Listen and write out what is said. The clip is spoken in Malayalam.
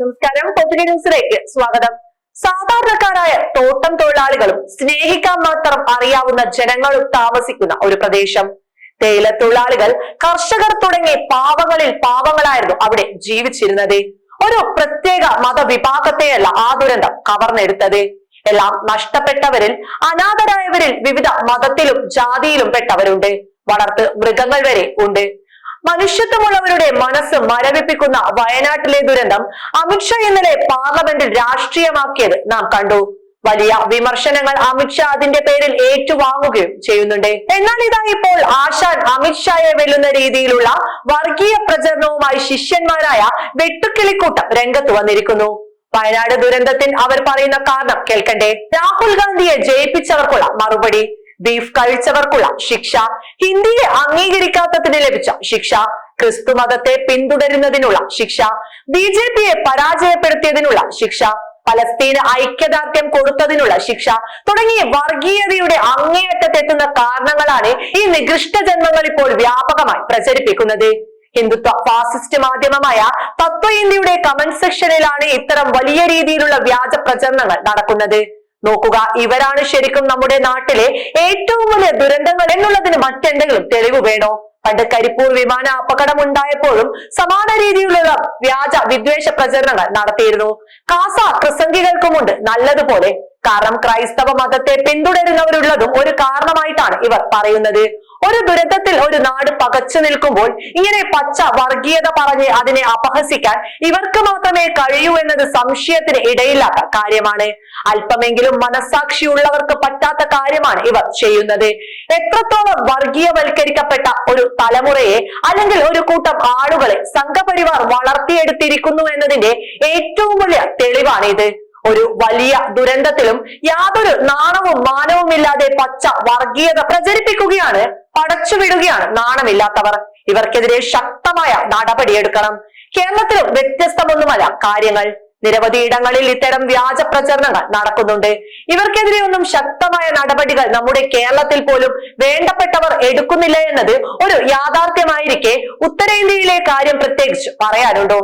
നമസ്കാരം. പൊതുവെ ന്യൂസിലേക്ക് സ്വാഗതം. സാധാരണക്കാരായ തോട്ടം തൊഴിലാളികളും സ്നേഹിക്കാൻ മാത്രം അറിയാവുന്ന ജനങ്ങളും താമസിക്കുന്ന ഒരു പ്രദേശം. തേയില തൊഴിലാളികൾ കർഷകർ തുടങ്ങി പാവങ്ങളിൽ പാവങ്ങളായിരുന്നു അവിടെ ജീവിച്ചിരുന്നത്. ഒരു പ്രത്യേക മതവിഭാഗത്തെയല്ല ആ ദുരന്തം കവർന്നെടുത്തത്. എല്ലാം നഷ്ടപ്പെട്ടവരിൽ അനാഥരായവരിൽ വിവിധ മതത്തിലും ജാതിയിലും പെട്ടവരുണ്ട്. വളർത്ത് മൃഗങ്ങൾ വരെ ഉണ്ട്. മനുഷ്യത്വമുള്ളവരുടെ മനസ്സ് മരവിപ്പിക്കുന്ന വയനാട്ടിലെ ദുരന്തം അമിത്ഷാ ഇന്നലെ പാർലമെന്റിൽ രാഷ്ട്രീയമാക്കിയത് നാം കണ്ടു. വലിയ വിമർശനങ്ങൾ അമിത്ഷാ അതിന്റെ പേരിൽ ഏറ്റുവാങ്ങുകയും ചെയ്യുന്നുണ്ട്. എന്നാൽ ഇതാ ഇപ്പോൾ ആശാൻ അമിത്ഷായെ വെല്ലുന്ന രീതിയിലുള്ള വർഗീയ പ്രചരണവുമായി ശിഷ്യന്മാരായ വെട്ടുക്കിളിക്കൂട്ടം രംഗത്ത് വന്നിരിക്കുന്നു. വയനാട് ദുരന്തത്തിൽ അവർ പറയുന്ന കാരണം കേൾക്കണ്ടേ. രാഹുൽ ഗാന്ധിയെ ജയിപ്പിച്ചവർക്കുള്ള മറുപടി ബീഫ് കഴിച്ചവർക്കുള്ള ശിക്ഷ ഹിന്ദിയെ അംഗീകരിക്കാത്തതിന് ലഭിച്ച ശിക്ഷ ക്രിസ്തു മതത്തെ പിന്തുടരുന്നതിനുള്ള ശിക്ഷ ബി ജെ പിയെ പരാജയപ്പെടുത്തിയതിനുള്ള ശിക്ഷ പലസ്തീന് ഐക്യദാർഢ്യം കൊടുത്തതിനുള്ള ശിക്ഷ തുടങ്ങിയ വർഗീയതയുടെ അങ്ങേയറ്റത്തെത്തുന്ന കാരണങ്ങളാണ് ഈ നികൃഷ്ട ജന്മങ്ങൾ ഇപ്പോൾ വ്യാപകമായി പ്രചരിപ്പിക്കുന്നത്. ഹിന്ദുത്വ ഫാസിസ്റ്റ് മാധ്യമമായ തത്വ ഇന്ത്യയുടെ കമന്റ് സെക്ഷനിലാണ് ഇത്തരം വലിയ രീതിയിലുള്ള വ്യാജ പ്രചരണങ്ങൾ നടക്കുന്നത്. നോക്കുക. ഇവരാണ് ശരിക്കും നമ്മുടെ നാട്ടിലെ ഏറ്റവും വലിയ ദുരന്തങ്ങൾ എന്നുള്ളതിന് മറ്റെന്തെങ്കിലും തെളിവ് വേണോ? പണ്ട് കരിപ്പൂർ വിമാന അപകടം ഉണ്ടായപ്പോഴും സമാന രീതിയിലുള്ള വ്യാജ വിദ്വേഷ പ്രചരണങ്ങൾ നടത്തിയിരുന്നു. കാസ പ്രസംഗികൾക്കുമുണ്ട് നല്ലതുപോലെ. കാരണം ക്രൈസ്തവ മതത്തെ പിന്തുടരുന്നവരുള്ളതും ഒരു കാരണമായിട്ടാണ് ഇവർ പറയുന്നത്. ഒരു ദുരന്തത്തിൽ ഒരു നാട് പകച്ചു നിൽക്കുമ്പോൾ ഇങ്ങനെ പച്ച വർഗീയത പറഞ്ഞ് അതിനെ അപഹസിക്കാൻ ഇവർക്ക് മാത്രമേ കഴിയൂ എന്നത് സംശയത്തിന് ഇടയില്ലാത്ത കാര്യമാണ്. അല്പമെങ്കിലും മനസാക്ഷി ഉള്ളവർക്ക് പറ്റാത്ത കാര്യമാണ് ഇവർ ചെയ്യുന്നത്. എത്രത്തോളം വർഗീയവൽക്കരിക്കപ്പെട്ട ഒരു തലമുറയെ അല്ലെങ്കിൽ ഒരു കൂട്ടം ആളുകളെ സംഘപരിവാർ വളർത്തിയെടുത്തിരിക്കുന്നു എന്നതിന്റെ ഏറ്റവും വലിയ തെളിവാണ് ഇത്. ഒരു വലിയ ദുരന്തത്തിലും യാതൊരു നാണവും മാനവും ഇല്ലാതെ പച്ച വർഗീയത പ്രചരിപ്പിക്കുകയാണ് പടച്ചുവിടുകയാണ് നാണമില്ലാത്തവർ. ഇവർക്കെതിരെ ശക്തമായ നടപടിയെടുക്കണം. കേരളത്തിലും വ്യത്യസ്തമൊന്നുമല്ല കാര്യങ്ങൾ. നിരവധി ഇടങ്ങളിൽ ഇത്തരം വ്യാജ പ്രചരണങ്ങൾ നടക്കുന്നുണ്ട്. ഇവർക്കെതിരെ ഒന്നും ശക്തമായ നടപടികൾ നമ്മുടെ കേരളത്തിൽ പോലും വേണ്ടപ്പെട്ടവർ എടുക്കുന്നില്ല എന്നത് ഒരു യാഥാർത്ഥ്യമായിരിക്കെ ഉത്തരേന്ത്യയിലെ കാര്യം പ്രത്യേകിച്ച് പറയാനുണ്ടോ?